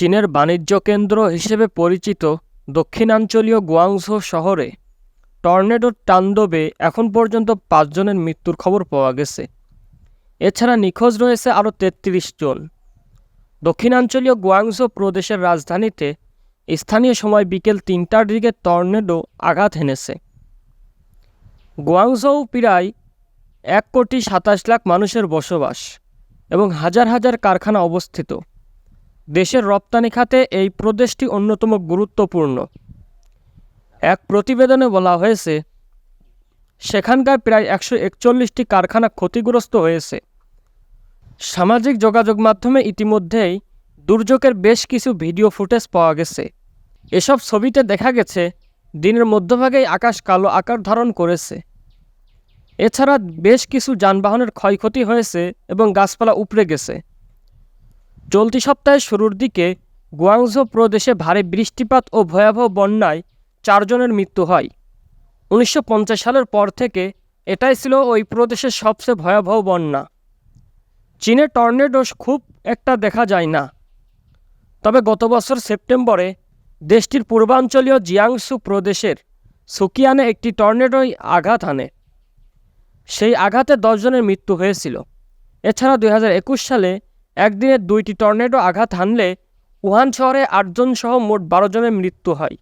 চীনের বাণিজ্য কেন্দ্র হিসেবে পরিচিত দক্ষিণাঞ্চলীয় গুয়াংঝো শহরে টর্নেডোর তাণ্ডবে এখন পর্যন্ত পাঁচজনের মৃত্যুর খবর পাওয়া গেছে। এছাড়া নিখোঁজ রয়েছে আরও তেত্রিশ জন। দক্ষিণাঞ্চলীয় গুয়াংঝো প্রদেশের রাজধানীতে স্থানীয় সময় বিকেল তিনটার দিকে টর্নেডো আঘাত হেনেছে। গুয়াংঝৌ প্রায় এক কোটি সাতাশ লাখ মানুষের বসবাস এবং হাজার হাজার কারখানা অবস্থিত। দেশের রপ্তানি খাতে এই প্রদেশটি অন্যতম গুরুত্বপূর্ণ। এক প্রতিবেদনে বলা হয়েছে, সেখানকার প্রায় একশো একচল্লিশটি কারখানা ক্ষতিগ্রস্ত হয়েছে। সামাজিক যোগাযোগ মাধ্যমে ইতিমধ্যেই দুর্যোগের বেশ কিছু ভিডিও ফুটেজ পাওয়া গেছে। এসব ছবিতে দেখা গেছে, দিনের মধ্যভাগেই আকাশ কালো আকার ধারণ করেছে। এছাড়া বেশ কিছু যানবাহনের ক্ষয়ক্ষতি হয়েছে এবং গাছপালা উপড়ে গেছে। চলতি সপ্তাহের শুরুর দিকে গুয়াংঝো প্রদেশে ভারী বৃষ্টিপাত ও ভয়াবহ বন্যায় চারজনের মৃত্যু হয়। উনিশশো পঞ্চাশ সালের পর থেকে এটাই ছিল ওই প্রদেশের সবচেয়ে ভয়াবহ বন্যা। চীনে টর্নেডো খুব একটা দেখা যায় না। তবে গত বছর সেপ্টেম্বরে দেশটির পূর্বাঞ্চলীয় জিয়াংসু প্রদেশের সুকিয়ানে একটি টর্নেডোয় আঘাত আনে সেই আঘাতে দশজনের মৃত্যু হয়েছিল। এছাড়া দু হাজার একুশ সালে একদিনে দুইটি টর্নেডো আঘাত হানলে উহান শহরে আটজন সহ মোট বারো জনের মৃত্যু হয়।